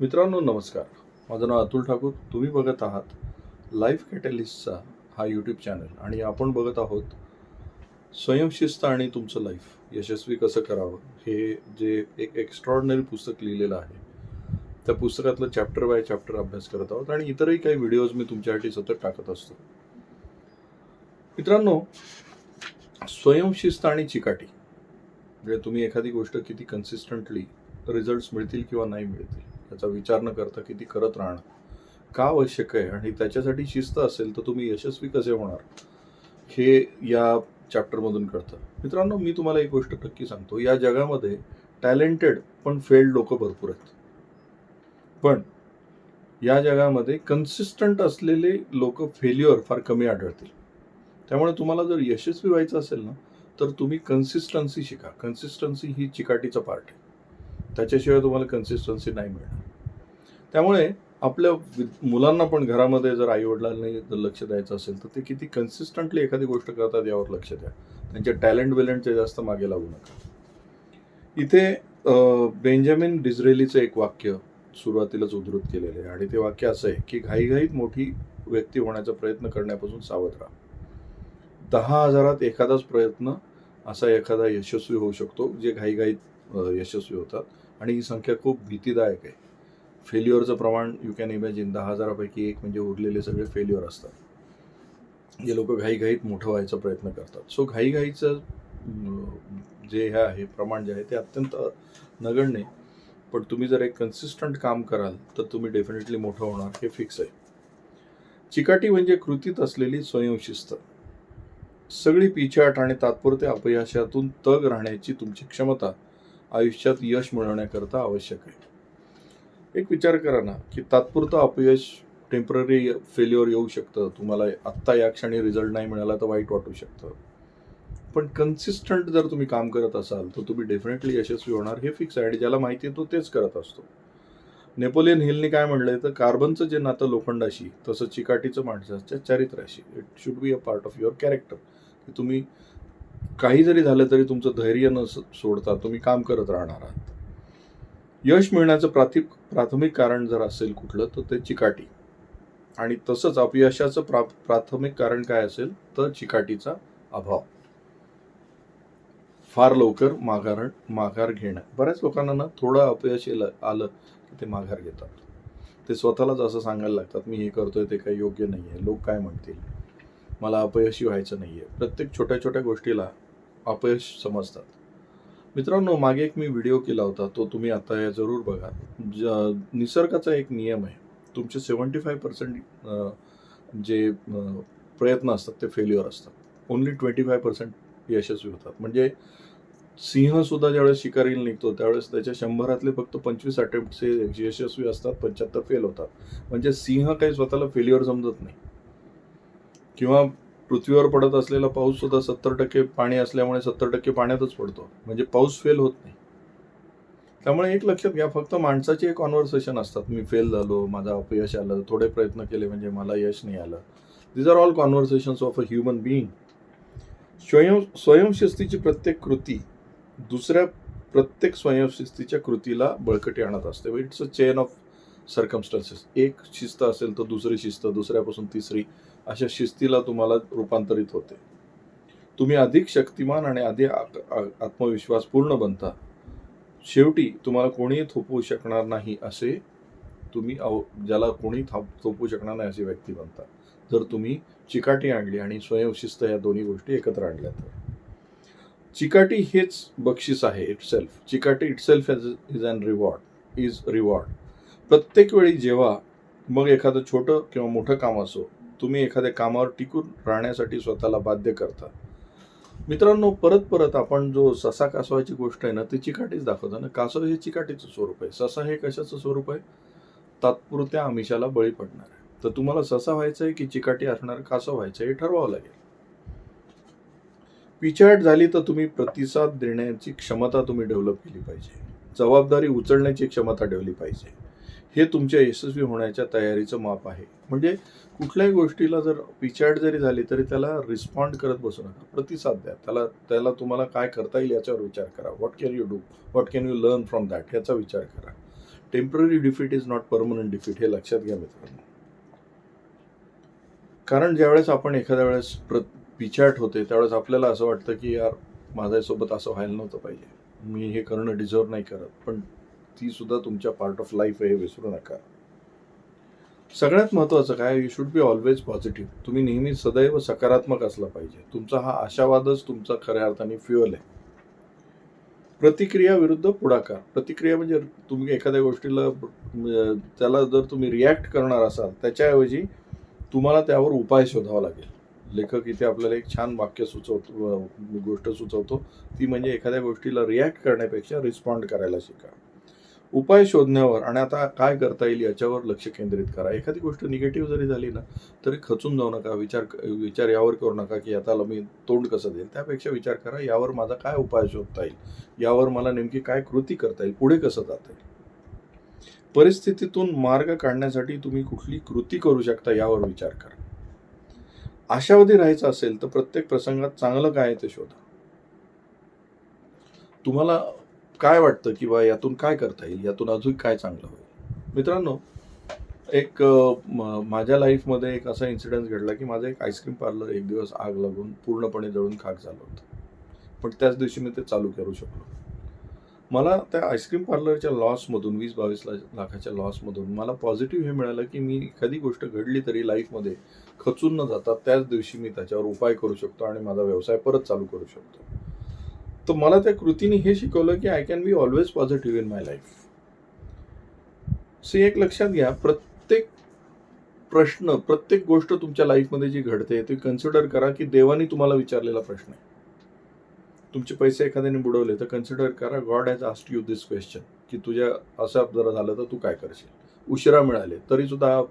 मित्रांनो नमस्कार. माझं नाव अतुल ठाकूर. तुम्ही बघत आहात लाईफ कॅटलिस्टचा हा यूट्यूब चॅनल आणि आपण बघत आहोत स्वयंशिस्त आणि तुमचं लाईफ यशस्वी कसं करावं? हे जे एक एक्स्ट्रॉर्डनरी पुस्तक लिहिलेलं आहे त्या पुस्तकातलं चॅप्टर बाय चॅप्टर अभ्यास करत आहोत आणि इतरही काही व्हिडिओज मी तुमच्यासाठी सतत टाकत असतो. मित्रांनो स्वयंशिस्त आणि चिकाटी. म्हणजे तुम्ही एखादी गोष्ट किती कन्सिस्टंटली रिझल्ट्स मिळतील किंवा नाही मिळतील. याचा विचार न करता किती करत राहणं. का आवश्यक आहे? आणि त्याच्यासाठी शिस्त असेल तर तुम्ही यशस्वी कसे होणार? हे या चॅप्टरमधून कळतं. मित्रांनो मी तुम्हाला एक गोष्ट नक्की सांगतो. या जगामध्ये टॅलेंटेड पण फेल्ड लोक भरपूर आहेत. पण या जगामध्ये कन्सिस्टंट असलेले लोक फेल्युअर फार कमी आढळतील. त्यामुळे तुम्हाला जर यशस्वी व्हायचं असेल ना तर तुम्ही कन्सिस्टन्सी शिका. कन्सिस्टन्सी ही चिकाटीचा पार्ट आहे. त्याच्याशिवाय तुम्हाला कन्सिस्टन्सी नाही मिळणार. त्यामुळे आपल्या मुलांना पण घरामध्ये जर आईवडिलांनी जर लक्ष द्यायचं असेल तर ते किती कन्सिस्टंटली एखादी गोष्ट करतात यावर लक्ष द्या. त्यांचे टॅलेंट विलेंटचे जास्त मागे लागू नका. इथे बेंजामिन डिझरेलीचं एक वाक्य सुरुवातीलाच उद्धृत केलेलं आहे. आणि ते वाक्य असं आहे की घाईघाईत मोठी व्यक्ती होण्याचा प्रयत्न करण्यापासून सावध राहा. दहा हजारात एखादाच प्रयत्न असा एखादा यशस्वी होऊ शकतो जे घाईघाईत यशस्वी होतात. आणि ही संख्या खूप भीतीदायक आहे. फेल्युअरचं प्रमाण यू कॅन इमॅजिन दहा हजारापैकी एक म्हणजे उरलेले सगळे फेल्युअर असतात. जे लोक घाईघाईत मोठं व्हायचा प्रयत्न करतात. सो घाईघाईचं जे हे आहे प्रमाण जे आहे ते अत्यंत नगण्य आहे. पण तुम्ही जर एक कन्सिस्टंट काम कराल तर तुम्ही डेफिनेटली मोठं होणार हे फिक्स आहे. चिकाटी म्हणजे कृतीत असलेली स्वयंशिस्त. सगळी पिछाट आणि तात्पुरत्या अपयशातून तग राहण्याची तुमची क्षमता आयुष्यात यश मिळवण्याकरता आवश्यक आहे. एक विचार करा ना की तात्पुरतं अपयश टेंपररी फेल्युअर येऊ शकतं. तुम्हाला आत्ता या क्षणी रिझल्ट नाही मिळाला तर वाईट वाटू शकतं. पण कन्सिस्टंट जर तुम्ही काम करत असाल तर तुम्ही डेफिनेटली यशस्वी होणार. हे फिक्स आहे ज्याला माहिती आहे तो तेच करत असतो. नेपोलियन हिलने काय म्हणलंय तर कार्बनचं जे नातं लोखंडाशी तसं चिकाटीचं माणसाच्या चारित्र्याशी. It should be a part of your character की तुम्ही काही जरी झालं तरी तुमचं धैर्य न सोडता तुम्ही काम करत राहणार आहात. यश मिळण्याचं प्राथमिक प्राथमिक कारण जर असेल कुठलं तर ते चिकाटी. आणि तसंच अपयशाचं प्रा प्राथमिक कारण काय असेल तर चिकाटीचा अभाव. फार लवकर माघार माघार घेणं. बऱ्याच लोकांना ना थोडं अपयश येलं आलं की ते माघार घेतात. ते स्वतःलाच असं सांगायला लागतात मी हे करतोय ते काही योग्य नाही आहे लोक काय म्हणतील? मला अपयशी व्हायचं नाही आहे प्रत्येक छोट्या छोट्या गोष्टीला अपयश समजतात. मित्रांनो मागे एक मी व्हिडिओ केला होता तो तुम्ही आता या जरूर बघा. ज निसर्गाचा एक नियम आहे. तुमचे सेवन्टी फाय पर्सेंट जे प्रयत्न असतात ते फेल्युअर असतात. ओन्ली ट्वेंटी फाय पर्सेंट यशस्वी होतात. म्हणजे सिंहसुद्धा ज्यावेळेस शिकारीला निघतो त्यावेळेस त्याच्या शंभरातले फक्त पंचवीस अटेम्प्टचे यशस्वी असतात पंच्याहत्तर फेल होतात. म्हणजे सिंह काही स्वतःला फेल्युअर समजत नाही. किंवा पृथ्वीवर पडत असलेला पाऊस सुद्धा सत्तर टक्के पाणी असल्यामुळे सत्तर टक्के पाण्यातच पडतो. म्हणजे पाऊस फेल होत नाही. त्यामुळे एक लक्षात घ्या फक्त माणसाचे कॉन्व्हर्सेशन असतात. मी फेल झालो माझा अपयश आलं थोडे प्रयत्न केले म्हणजे मला यश नाही आलं. These are all conversations of a human being स्वयं स्वयंशिस्तीची प्रत्येक कृती दुसऱ्या प्रत्येक स्वयंशिस्तीच्या कृतीला बळकटी आणत असते. It's a chain of circumstances एक शिस्त असेल तर दुसरी शिस्त दुसऱ्यापासून तिसरी अशा शिस्तीला तुम्हाला रूपांतरित होते. तुम्ही अधिक शक्तिमान आणि अधिक आत्मविश्वास पूर्ण बनता. शेवटी तुम्हाला कोणीही थोपवू शकणार नाही असे तुम्ही अव ज्याला कोणी थाप थोपवू शकणार नाही अशी व्यक्ती बनता. जर तुम्ही चिकाटी आणली आणि स्वयंशिस्त या दोन्ही गोष्टी एकत्र आणल्या तर. चिकाटी हेच बक्षीस आहे इटसेल्फ चिकाटी itself as is an reward is reward प्रत्येक वेळी जेव्हा मग एखादं छोटं किंवा मोठं काम असो तुम्ही एखाद्या कामावर टिकून राहण्यासाठी स्वतःला बाध्य करता. मित्रांनो परत परत आपण जो ससा कासवाची गोष्ट आहे ना ती चिकाटीच दाखवतो ना. कासव हे चिकाटीचं स्वरूप आहे. ससा हे कशाचं स्वरूप आहे? तात्पुरत्या आमिषाला बळी पडणार आहे. तर तुम्हाला ससा व्हायचं आहे की चिकाटी असणार कासव व्हायचं हे ठरवावं लागेल. पिछाट झाली तर तुम्ही प्रतिसाद देण्याची क्षमता तुम्ही डेव्हलप केली पाहिजे. जबाबदारी उचलण्याची क्षमता ठेवली पाहिजे. हे तुमच्या यशस्वी होण्याच्या तयारीचं माप आहे. म्हणजे कुठल्याही गोष्टीला जर पिछाड जरी झाली तरी त्याला रिस्पॉन्ड करत बसू नका. प्रतिसाद द्या. त्याला त्याला तुम्हाला काय करता येईल याच्यावर विचार करा. What can you do what can you learn from that याचा विचार करा. Temporary defeat is not permanent defeat हे लक्षात घ्या मित्रांनो. कारण ज्यावेळेस आपण एखाद्या वेळेस प्र पिछाट होते त्यावेळेस आपल्याला असं वाटतं की यार माझ्यासोबत असं व्हायला नव्हतं पाहिजे. मी हे करणं डिझर्व नाही करत. पण ती सुद्धा तुमच्या पार्ट ऑफ लाईफ आहे विसरू नका. सगळ्यात महत्त्वाचं काय you should be always positive तुम्ही नेहमी सदैव सकारात्मक असला पाहिजे. तुमचा हा आशावादच तुमचा खऱ्या अर्थाने फ्युअल आहे. प्रतिक्रिया विरुद्ध पुढाकार. प्रतिक्रिया म्हणजे तुम्ही एखाद्या गोष्टीला म्हणजे त्याला जर तुम्ही रिॲक्ट करणार असाल त्याच्याऐवजी तुम्हाला त्यावर उपाय शोधावा लागेल. लेखक इथे आपल्याला एक छान वाक्य सुचवतो गोष्ट सुचवतो. ती म्हणजे एखाद्या गोष्टीला रिॲक्ट करण्यापेक्षा रिस्पॉन्ड करायला शिका. उपाय शोधण्यावर आणि आता काय करता येईल याच्यावर लक्ष केंद्रित करा. एखादी गोष्ट निगेटिव्ह जरी झाली ना तरी खचून जाऊ नका. विचार विचार यावर करू नका की आता मी तोंड कसं देईल? त्यापेक्षा विचार करा यावर माझा काय उपाय शोधता येईल? यावर मला नेमकी काय कृती करता येईल? पुढे कसं जाता येईल? परिस्थितीतून मार्ग काढण्यासाठी तुम्ही कुठली कृती करू शकता यावर विचार करा. आशावादी राहायचं असेल तर प्रत्येक प्रसंगात चांगलं काय ते शोधा. तुम्हाला काय वाटतं की बा यातून काय करता येईल? यातून अजून काय चांगलं होईल? मित्रांनो एक म- माझ्या लाईफमध्ये एक असा इन्सिडन्स घडला की माझं एक आईस्क्रीम पार्लर एक दिवस आग लागून पूर्णपणे जळून खाक झालं होतं. पण त्याच दिवशी मी ते चालू करू शकलो. मला त्या आईस्क्रीम पार्लरच्या लॉसमधून वीस बावीस लाखाच्या लॉसमधून मला पॉझिटिव्ह हे मिळालं की मी एखादी गोष्ट घडली तरी लाईफमध्ये खचून न जाता त्याच दिवशी मी त्याच्यावर उपाय करू शकतो आणि माझा व्यवसाय परत चालू करू शकतो. तर मला त्या कृतीने हे शिकवलं की I can be always positive in my life so एक लक्षात घ्या प्रत्येक प्रश्न प्रत्येक गोष्ट तुमच्या लाईफमध्ये जी घडते ती कन्सिडर करा की देवानी तुम्हाला विचारलेला प्रश्न आहे. तुमचे पैसे एखाद्याने बुडवले तर कन्सिडर करा God has asked you this question की तुझ्या असं जर झालं तर तू काय करशील? उशिरा मिळाले तरी सुद्धा हा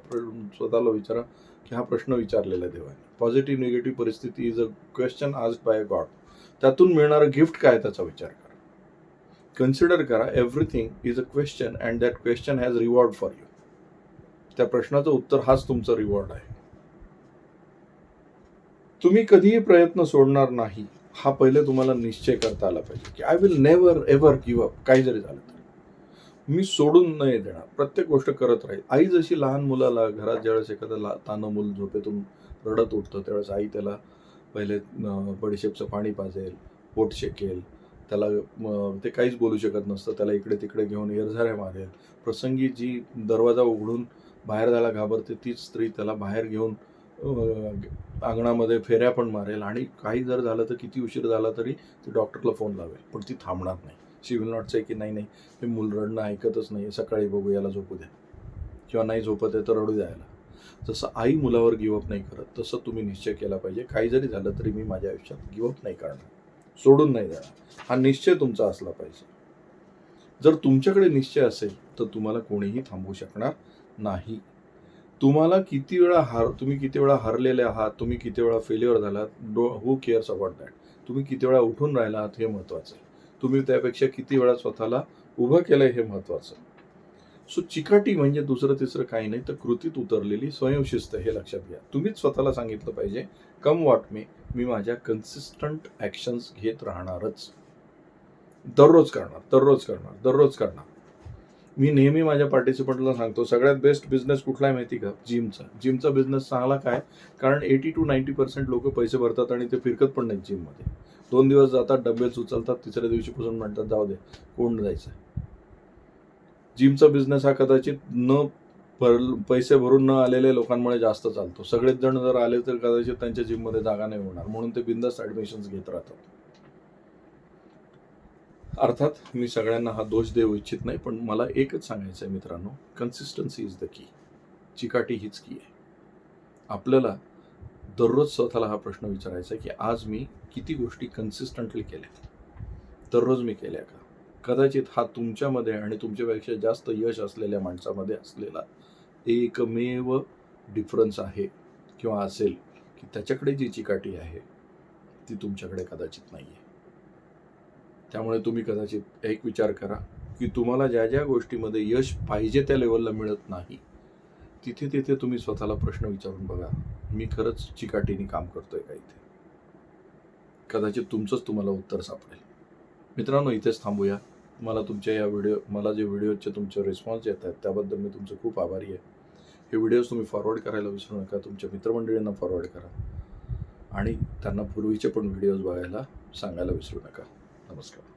स्वतःला विचारा की हा प्रश्न विचारलेला आहे देवाने. पॉझिटिव्ह निगेटिव्ह परिस्थिती इज अ क्वेश्चन आज बाय गॉड त्यातून मिळणारं गिफ्ट काय त्याचा विचार करा. कन्सिडर करा everything is a question and that question has reward for you त्या प्रश्नाचं उत्तर हाच तुमचा रिवॉर्ड आहे. तुम्ही कधीही प्रयत्न सोडणार नाही हा पहिले तुम्हाला निश्चय करता आला पाहिजे की I will never ever give up काही जरी झालं तर. मी सोडून नाही देणार प्रत्येक गोष्ट करत राहील. आई जशी लहान मुलाला घरात ज्यावेळेस एखादं ला तानं मूल झोपेतून रडत उठतं त्यावेळेस आई त्याला पहिले बडीशेपचं पाणी पाजेल पोट शेकेल त्याला ते काहीच बोलू शकत नसतं त्याला इकडे तिकडे घेऊन एरझाऱ्या मारेल. प्रसंगी जी दरवाजा उघडून बाहेर जायला घाबरते तीच स्त्री त्याला बाहेर घेऊन अंगणामध्ये फेऱ्या पण मारेल आणि काही जर झालं तर किती उशीर झाला तरी ती डॉक्टरला फोन लावेल. पण ती थांबणार नाही. शी विल नॉट से की नाही नाही हे मूल रडणं ऐकतच नाही सकाळी बघू याला झोपू द्या. किंवा नाही झोपत आहे तर रडू द्यायला जसं आई मुलावर गिवअप नाही करत तसं तुम्ही निश्चय केला पाहिजे. काही जरी झालं तरी मी माझ्या आयुष्यात गिवअप नाही करणार. सोडून नाही देणार. हा निश्चय तुमचा असला पाहिजे. जर तुमच्याकडे निश्चय असेल तर तुम्हाला कोणीही थांबवू शकणार नाही. तुम्हाला किती वेळा हार तुम्ही किती वेळा हरलेले आहात तुम्ही किती वेळा फेल्युअर झालात डो हू केअर्स अबाउट दॅट तुम्ही किती वेळा उठून राहिला आहात हे महत्त्वाचं आहे. तुम्ही त्यापेक्षा किती वेळा स्वतःला उभं केलंय हे महत्त्वाचं सो चिकाटी म्हणजे दुसरं तिसरं काही नाही तर कृतीत उतरलेली स्वयंशिस्त हे लक्षात घ्या. तुम्हीच स्वतःला सांगितलं पाहिजे कम वॉट मे मी माझ्या कन्सिस्टंट ॲक्शन्स घेत राहणारच. दररोज करणार दररोज करणार दररोज करणार. मी नेहमी माझ्या पार्टिसिपंटला सांगतो सगळ्यात बेस्ट बिझनेस कुठला आहे माहिती का? जिमचा जिमचा बिझनेस चांगला काय? कारण एटी टू नाईन्टी पर्सेंट लोक पैसे भरतात आणि ते फिरकत पण नाहीत जिममध्ये दोन दिवस जातात डबेच उचलतात तिसऱ्या दिवशीपासून म्हणतात जाऊ दे कोण जायचं. जिमचा बिझनेस हा कदाचित न भर पैसे भरून न आलेल्या लोकांमुळे जास्त चालतो. सगळेच जण जर आले तर कदाचित त्यांच्या जिममध्ये जागा नाही होणार. म्हणून ते बिंदास ॲडमिशन्स घेत राहतात. अर्थात मी सगळ्यांना हा दोष देऊ इच्छित नाही पण मला एकच सांगायचं आहे मित्रांनो. कन्सिस्टन्सी इज द की चिकाटी हीच की आहे. आपल्याला दररोज स्वतःला हा प्रश्न विचारायचा आहे की आज मी किती गोष्टी कन्सिस्टंटली केल्या? दररोज मी केल्या का? कदाचित हा तुमच्यामध्ये आणि तुमच्यापेक्षा जास्त यश असलेल्या माणसामध्ये असलेला एकमेव डिफरन्स आहे किंवा असेल की त्याच्याकडे जी चिकाटी आहे ती तुमच्याकडे कदाचित नाही आहे त्यामुळे तुम्ही कदाचित एक विचार करा की तुम्हाला ज्या ज्या गोष्टीमध्ये यश पाहिजे त्या लेवलला मिळत नाही तिथे तिथे तुम्ही स्वतःला प्रश्न विचारून बघा मी खरंच चिकाटीने काम करतोय का इथे? कदाचित तुमचंच तुम्हाला उत्तर सापडेल. मित्रांनो इथेच थांबूया. मला तुमच्या या व्हिडिओ मला जे व्हिडिओचे तुमचे रिस्पॉन्स येत आहेत त्याबद्दल मी तुमचं खूप आभारी आहे. हे व्हिडिओज तुम्ही फॉरवर्ड करायला विसरू नका तुमच्या मित्रमंडळींना फॉरवर्ड करा. आणि त्यांना पूर्वीचे पण व्हिडिओज बघायला सांगायला विसरू नका. नमस्कार.